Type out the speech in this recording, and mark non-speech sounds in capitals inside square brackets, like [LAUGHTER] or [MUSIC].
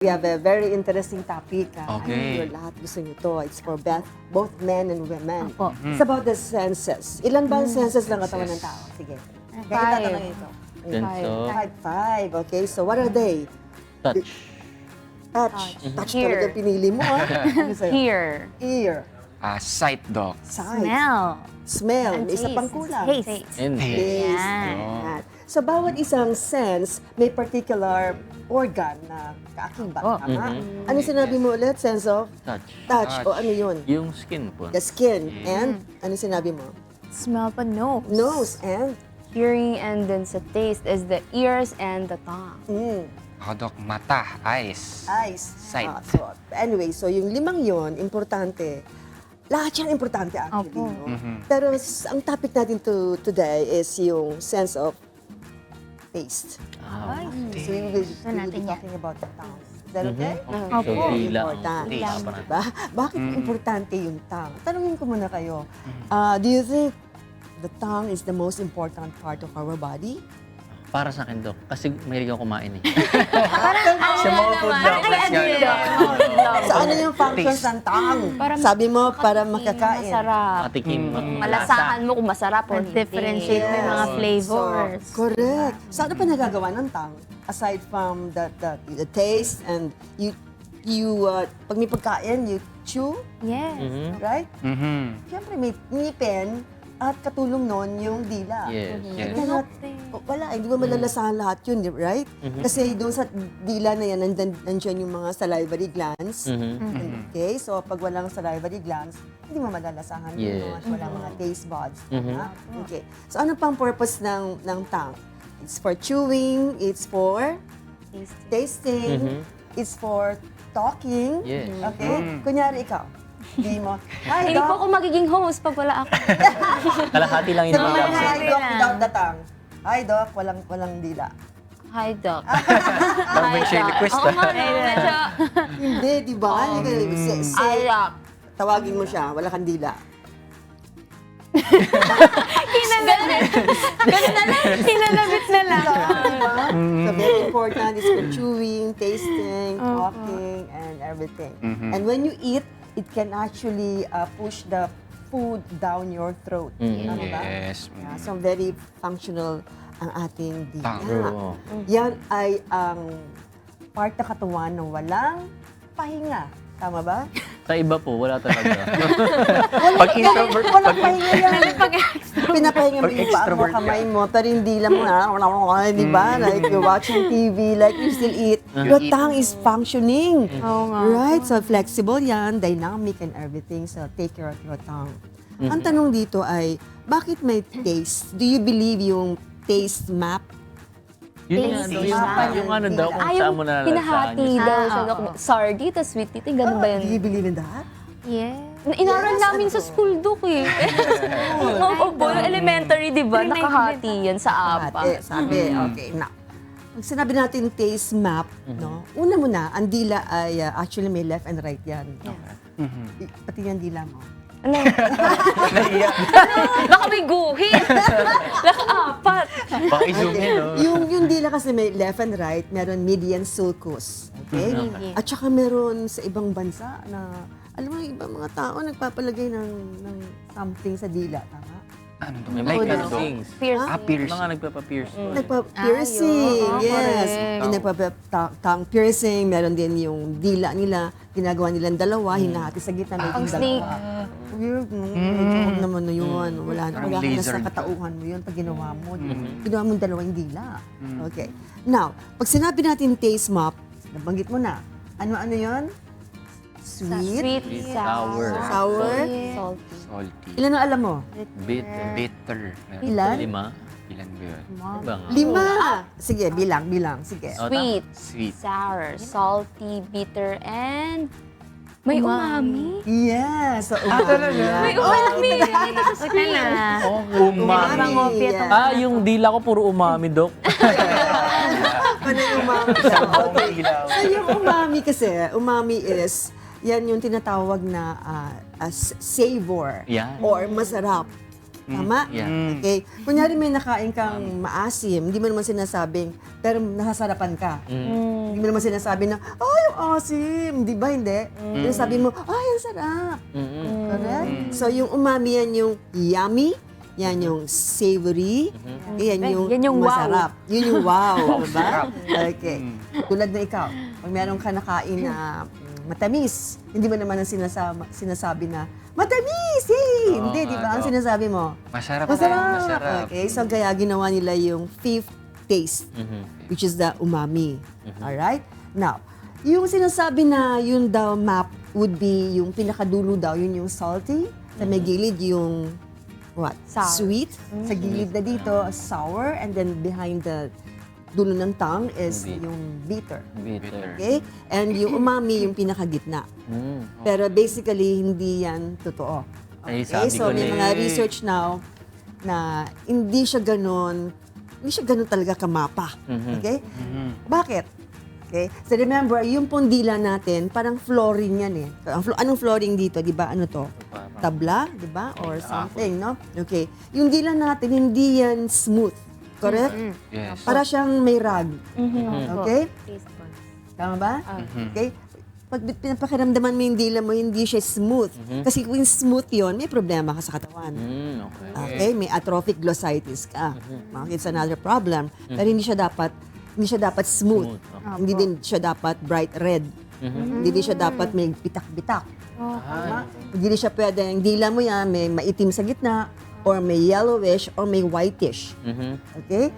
We have a very interesting topic. ah. Okay. I'm sure lahat gusto nyo to. It's for both, both men and women. Opo. It's about the senses. Ilan ba ang senses ng katawan ng tao? Sige. Kaya Five. tatanungin ito. Sense of Five, five. Okay, so what are they? touch. Touch. Touch Hear. talaga pinili mo, ha? [LAUGHS] Ano sa'yo? Hear. Ear. Ah, sight, Doc. Sight. Smell. Smell. And May isa taste. pang kulang. Taste. And Taste. Yan. Yan. So, bawat isang sense, may particular organ na kaakibat. Oh. Tama? Mhm. Ano sinabi mo ulit? Sense of touch. touch. Touch. O ano yun? Yung skin po. The skin. And ano sinabi mo? Smell pa nose. Nose and Hearing and then sa taste is the ears and the tongue. mm, Ako, Doc, mata, eyes. eyes. Sight. Ah, so, anyway, so yung limang yon importante. Lahat yan importante actually. Opo. No? Pero s- ang topic natin to, today is yung sense of taste. Ah, So we will, we will be talking about the tongue. Is that okay? So, dila ang Important. taste. Diba? Bakit importante yung tongue? Tanungin ko muna kayo. Ah, do you think the tongue is the most important part of our body? Para sa akin, Dok. Kasi mahilig ako kumain eh. [LAUGHS] Sa mga food yun. So ano yung functions ng tongue? Para Sabi mo, para makakain. Masarap. Matikim. Mm. Malasahan mo kung masarap or hindi. differentiate mo yung mga Yes. flavors. So, correct. So ano pa nagagawa ng tongue? Aside from the, the, the taste and you, you uh, pag may pagkain, you chew, Yes. Mhm. right? Mhm. Siyempre may ngipin at katulong nun yung dila. Yes. Yes. Kaya, o- wala, hindi mo malalasahan lahat yun, di- right? Kasi doon sa dila na yan, nandan, nandiyan yung mga salivary glands. Mhm. Okay, so pag walang salivary glands, hindi mo malalasahan Yes. yun. Walang mga taste buds. Tama? Okay. So ano pang purpose ng, ng tongue? It's for chewing, it's for tasting, it's for talking. Yes. Okay? Kunyari ikaw, hindi mo, Hi, Hindi po Doc. ako magiging host pag wala ako. [LAUGHS] Kalahati lang yung mo, dila. Hi, Doc, without the tongue. Hi, Doc, walang, walang dila. Hi, Doc. [LAUGHS] Doc, may share request Oo ah. nga, no, medyo. [LAUGHS] Hindi, di ba? Hindi ka- Hi, say- Doc. tawagin mo siya, wala kang dila. [LAUGHS] Sinalabit na lang. Diba? So very important is for chewing, tasting, talking, and everything. And when you eat, it can actually uh, push the food down your throat. Mm. Tama ba? Yes. Yeah, so very functional ang ating dila. Tama. Yan ay ang part na katawan ng walang pahinga. Tama ba? Sa iba po, wala talaga. [LAUGHS] Pag introvert, Walang pahinga yan. [LAUGHS] Pinapahinga mo Pag yung paa mo, extrovert kamay mo, pero hindi lang mo na, [LAUGHS] di ba? Like you're watching TV, like you still eat. Your tongue is functioning. Oo nga. Right? So flexible yan, dynamic and everything. So take care of your tongue. Ang tanong dito ay, bakit may taste? Do you believe yung taste map? Yun nga, daw, yung, yung ano daw, kung Ah, saan mo nalalasahan. hinahati yung- daw Ah, siya. oo. Doc. Sour dito, sweet dito. Ganun ba yun? Do you believe in that? Yeah. Inaral Yes, namin ano sa school, Doc, eh. [LAUGHS] Oo, [LAUGHS] po. Elementary, di ba? Nakahati yan sa apa. Ate, sabi, okay, now. Pag sinabi natin taste map, no? Una muna, ang dila ay uh, actually may left and right yan. I- Pati yung dila mo. Ano? [LAUGHS] naiyak. Baka may guhit. Nakaapat. Baka i-zoom in, no? yung, yung dila kasi may left and right, meron median sulcus. Okay? At saka meron sa ibang bansa na, alam mo, yung ibang mga tao nagpapalagay ng, ng something sa dila, tama? Ano? May Like ano to? things. Piercing. Ah, piercing. Mga nagpapa-pierce. Nagpa-piercing, oo, yes. correct. Yung nagpa-tongue piercing, meron din yung dila nila, ginagawa nilang dalawa, hinahati sa gitna, may Ang dalawa. snake. Weird, no? Medyo huwag naman na yun. Wala, Parang wala ka na sa katauhan mo yun pag ginawa mo. Ginawa mo dalawang dila. Okay. Now, pag sinabi natin taste map, nabanggit mo na. Ano-ano yun? Sweet. Sweet, Sweet, sour, sour, Sour. salty. Salty. Ilan ang alam mo? Bitter. Bitter. Meron. Ilan? Lima. Ilan ba yun? Nga. Lima. Sige, bilang, bilang. Sige. Oh, Sweet, Sweet. sour, salty, bitter, and may umami. Yes. So, umami. yan. May umami. Wala na. Umami. Umami. yan. Ah, yung dila ko puro umami, Dok. [LAUGHS] Ano yung umami. So, yung umami kasi, umami is, yan yung tinatawag na ah, as savor Yan. or masarap. Tama? Yeah. Okay? Kunyari may nakain kang maasim, hindi mo naman sinasabing, pero nasasarapan ka. Hindi mo naman sinasabi na, ay, yung asim. Di ba? Hindi. Pero sabi mo, ay, ang sarap. Correct? So, yung umami yan yung yummy, yan yung savory, yan Ay, yung, yan yung wow. masarap. Yun yung wow, diba? Okay. Tulad na ikaw, pag meron ka nakain na mm, matamis, hindi mo naman ang sinasama, sinasabi na, matamis! Hey! Oo hindi, di nga, ba? Ang Doc. sinasabi mo, Masarap. masarap. Masarap. Okay, so kaya ginawa nila yung fifth taste, which is the umami. Alright? Now, yung sinasabi na yun daw map would be yung pinakadulo daw, yun yung salty. Sa may gilid yung what? Sour. Sweet. Sa gilid na dito, sour. And then behind the dulo ng tongue is Bitter. yung bitter. Bitter. Okay? And yung umami, yung pinakagitna. Mm. Pero basically, hindi yan totoo. Ay, Okay, sabi so ko may na mga eh. research now na hindi siya ganun, hindi siya ganun talaga kamapa. Mhm. Okay? Bakit? Okay? So remember, yung pundila natin, parang flooring yan eh. Ang flo- anong flooring dito, di ba? Ano to? Tabla, di ba? Or something, no? Okay. Yung dila natin, hindi yan smooth. Correct? Yes. Para siyang may rag. Mm-hmm. Okay? Tama ba? Okay? Pag pinapakiramdaman mo yung dila mo, hindi siya smooth. Kasi kung smooth yon may problema ka sa katawan. Mm, okay. Okay? May atrophic glossitis ka. Okay, It's another problem. Pero hindi siya dapat hindi siya dapat smooth. Smooth, Hindi din siya dapat bright red. Hindi din siya dapat may bitak-bitak. Tama? Hindi din siya pwede, yung dila mo yan, may maitim sa gitna, or may yellowish, or may whitish. Mhm. Okay?